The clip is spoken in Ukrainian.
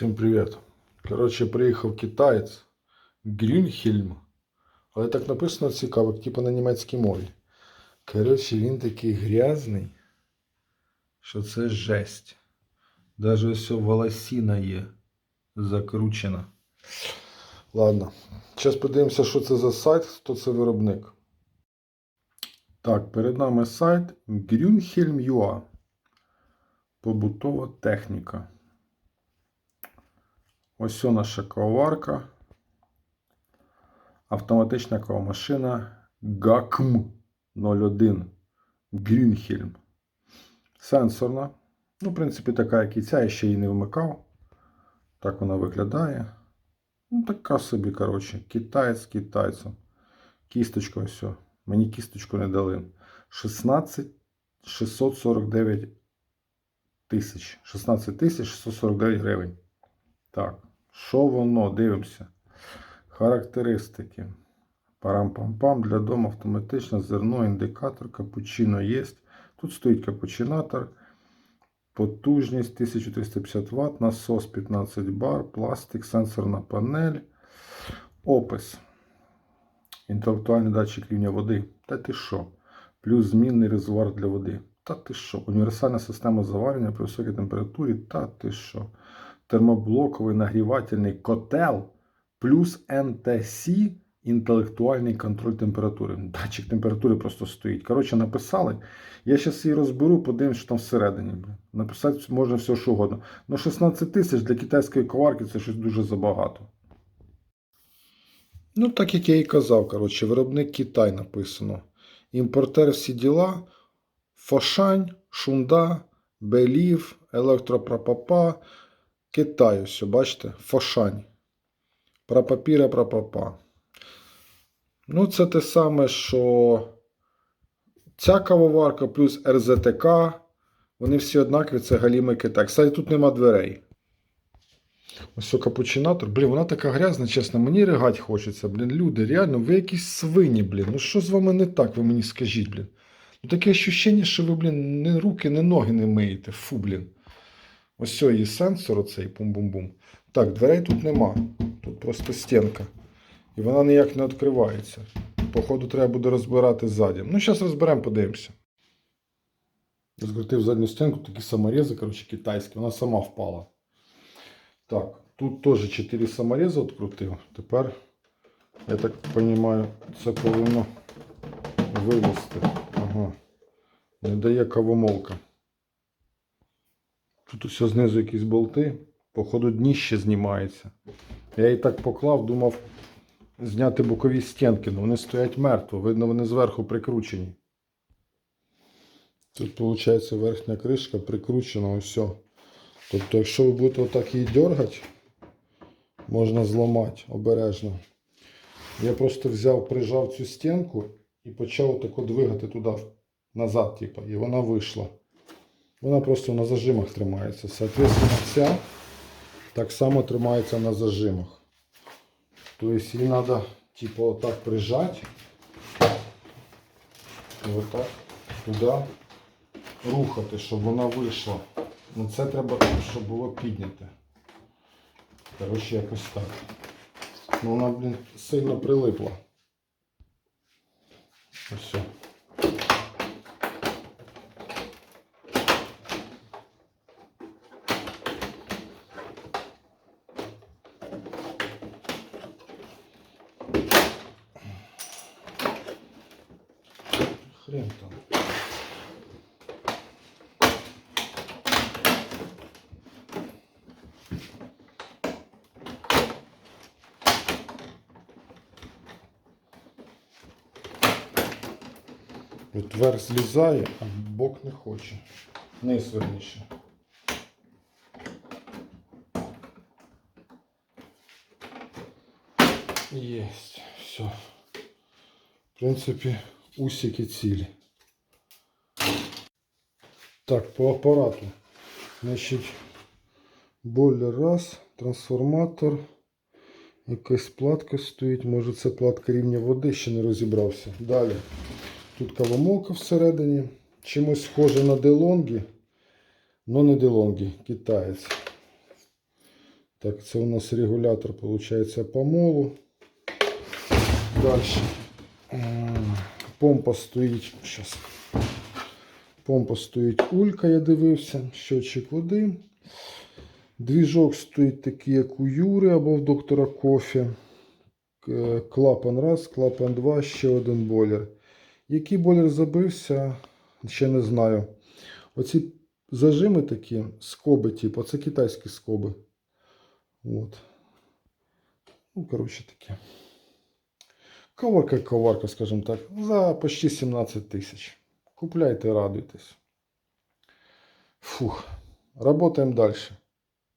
Всім привіт. Коротше, приїхав китаєць Грюнхельм. Але так написано цікаво, типу на німецькій мові. Коротше, він такий грязний, що це жесть. Даже ось волосіна є закручена. Ладно. Зараз подивимося, що це за сайт, хто це виробник. Так, перед нами сайт Grünhelm.ua. Побутова техніка. Ось наша кавоварка. Автоматична кавомашина GACM 01 Grünhelm. Сенсорна. Ну, в принципі, така, як і ця, я ще її не вмикав. Так вона виглядає. Ну, така собі, коротше, китаєць китайцем. Кісточка ось. Мені кісточку не дали. 16 649 тисяч. 16 тисяч 649 гривень. Так, що воно? Дивимося. Характеристики. Парам-пам-пам. Для дому автоматично зерно, індикатор, капучино є. Тут стоїть капучинатор. Потужність 1350 Вт, насос 15 бар, пластик, сенсорна панель. Опис. Інтелектуальний датчик рівня води. Та ти що? Плюс змінний резервуар для води. Та ти що? Універсальна система заварення при високій температурі. Та ти що? Термоблоковий нагрівательний котел плюс НТС інтелектуальний контроль температури. Датчик температури просто стоїть. Коротше, написали. Я зараз її розберу, подивимось, що там всередині. Написати можна все, що угодно. Ну, 16 тисяч для китайської коварки це щось дуже забагато. Ну, так як я і казав, коротше, виробник Китай написано. Імпортер всі діла. Фошань, Шунда, Белів, Електропрапапа. Китай, ось, бачите, Фошань. Прапапіра, прапапа. Ну, це те саме, що ця кавоварка плюс РЗТК. Вони всі однакові, це галімий Китай. Кстати, тут нема дверей. Ось капучинатор. Блін, вона така грязна, чесно, мені ригать хочеться. Блін, люди, реально, ви якісь свині, блін. Ну що з вами не так, ви мені скажіть, блін. Ну таке ощущення, що ви, блін, ні руки, ні ноги не миєте. Фу, блін. Ось о, її сенсор, оцей пум-бум-бум. Так, дверей тут нема. Тут просто стінка. І вона ніяк не відкривається. Походу, треба буде розбирати ззаді. Ну, зараз розберемо, подивимося. Розкрутив задню стінку, такі саморези, коротше, китайські. Вона сама впала. Так, тут теж 4 саморези відкрутив. Тепер, я так розумію, це повинно вилізти. Ага. Не дає кавомолка. Тут усе знизу якісь болти. Походу, дніще знімається. Я її так поклав, думав зняти бокові стінки, але вони стоять мертво. Видно, вони зверху прикручені. Тут, виходить, верхня кришка прикручена ось. Тобто, якщо ви будете отак її дергати, можна зламати обережно. Я просто взяв, прижав цю стінку і почав тако двигати туди назад, типу, і вона вийшла. Вона просто на зажимах тримається. Соответственно, ця так само тримається на зажимах. Тобто її треба типу отак прижати. І отак туди рухати, щоб вона вийшла. Ну це треба, щоб було підняте. Коротше, якось так. Ну вона, блін, сильно прилипла. Ось. Хрен там. От злізає, а бок не хоче. Низ верніше. Єсть. Все. В принципі, усики цілі. Так, по апарату. Значить, бойлер раз, трансформатор. Якась платка стоїть. Може це платка рівня води, ще не розібрався. Далі. Тут кавомолка всередині. Чимось схоже на делонгі. але не делонгі, китаєць. Так, це у нас регулятор, виходить, помолу. Далі. Помпа стоїть. Щас. Помпа стоїть улька, я дивився. Щотчик води. Двіжок стоїть такий, як у Юри або в доктора Кофі. Клапан раз, клапан два, ще один бойлер. Який бойлер забився, ще не знаю. Оці зажими такі, скоби, типу, це китайські скоби. От. Ну, коротше таке. Коварка коварка, скажімо так, за почти 17 тисяч. Купляйте, радуйтесь. Фух. Работаємо дальше.